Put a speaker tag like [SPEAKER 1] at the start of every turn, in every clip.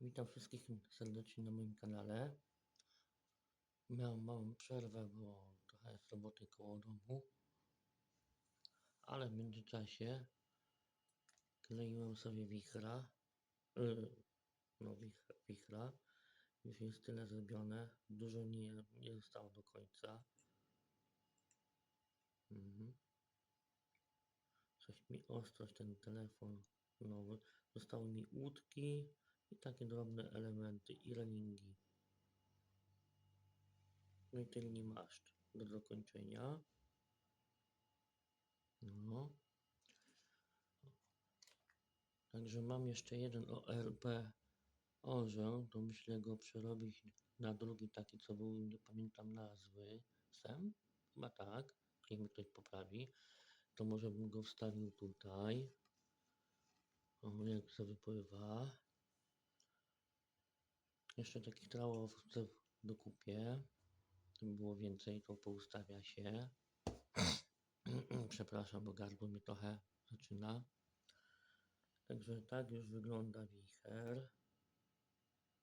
[SPEAKER 1] Witam wszystkich serdecznie na moim kanale. Miałem małą przerwę, bo trochę jest roboty koło domu, ale w międzyczasie kleiłem sobie wichra. Yy, no, wich, wichra. Już jest tyle zrobione. Dużo nie, nie zostało do końca. Mhm. Coś mi ostrość ten telefon nowy. Zostały mi łódki i takie drobne elementy i relingi. No i tylni maszcz do dokończenia. No. Także mam jeszcze jeden ORP orzeł, to myślę go przerobić na drugi taki, co był, nie pamiętam nazwy. Sem? Chyba tak. Niech mi ktoś poprawi. To może bym go wstawił tutaj. O, jak sobie wypływa. Jeszcze takich trałowców dokupię. Gdyby było więcej, to poustawia się. Przepraszam, bo gardło mi trochę zaczyna. Także tak już wygląda wicher.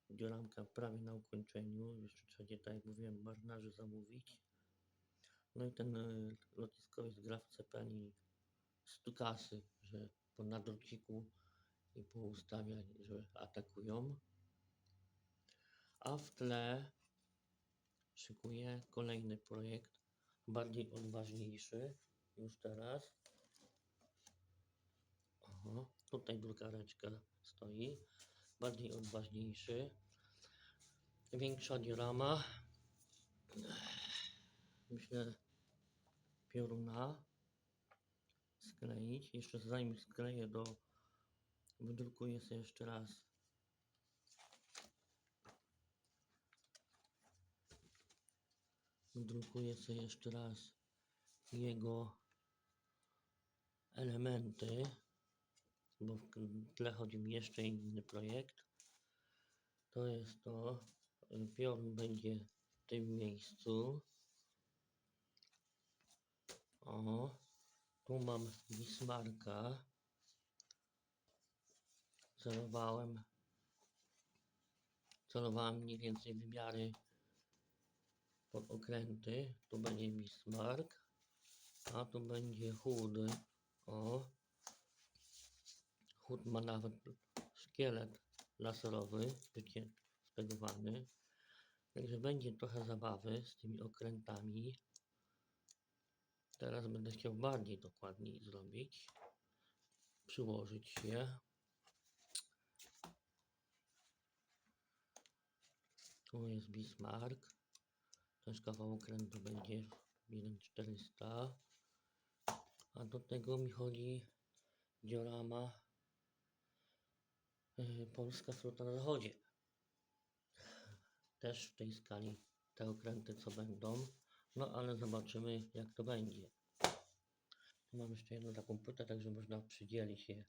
[SPEAKER 1] Dzioramka prawie na ukończeniu. Jeszcze trzeba, tak jak mówiłem, marynarzy zamówić. No i ten y, lotniskowiec gra w stukasy, że po nadrociku i poustawia, że atakują. A w tle szykuję kolejny projekt, bardziej odważniejszy już teraz. Oho, tutaj drukareczka stoi, bardziej odważniejszy. Większa diorama. Myślę pioruna skleić. Jeszcze zanim skleję do wydrukuję sobie jeszcze raz wydrukuję sobie jeszcze raz jego elementy bo w tle chodzi mi jeszcze inny projekt. To jest to piorun będzie w tym miejscu. O tu mam Bismarka celowałem celowałem mniej więcej wymiary pod okręty. Tu będzie Bismarck a tu będzie chód. O. Chód ma nawet szkielet laserowy wycie- szpegowany także będzie trochę zabawy z tymi okrętami. Teraz będę chciał bardziej dokładniej zrobić. Przyłożyć się. Tu jest Bismarck. Też kawał okrętu będzie 1400. A do tego mi chodzi diorama yy, Polska flota na zachodzie. Też w tej skali te okręty co będą. No ale zobaczymy jak to będzie. Tu mam jeszcze jedną taką płytę, także można przydzielić je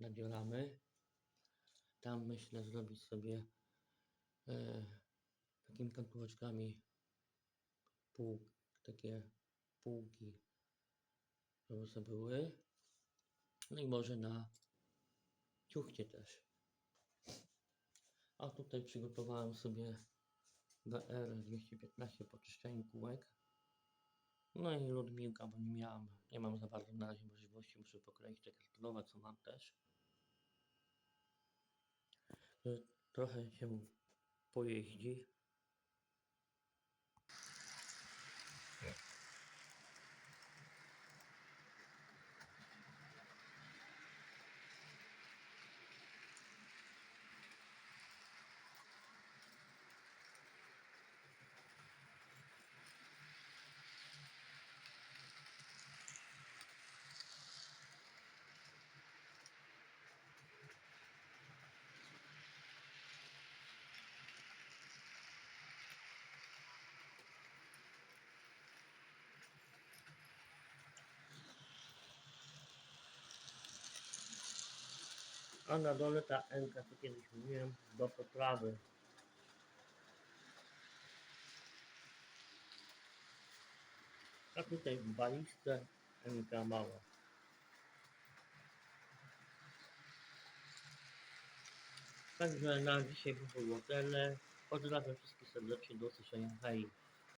[SPEAKER 1] na dioramy. Tam myślę zrobić sobie e, takimi kantóweczkami pół, takie półki, żeby sobie były. No i może na ciuchcie też. A tutaj przygotowałem sobie BR215 po czyszczeniu kółek. No i Ludmiłka, bo nie miałam, nie mam za bardzo na razie możliwości, muszę pokroić te kartonowe, co mam też. Trochę się pojeździ. A na dole ta enka, co kiedyś mówiłem, do poprawy. A tutaj w balistę enka mała. Także na dzisiaj by było tyle. Pozdrawiam wszystkich serdecznie, do usłyszenia. Hej!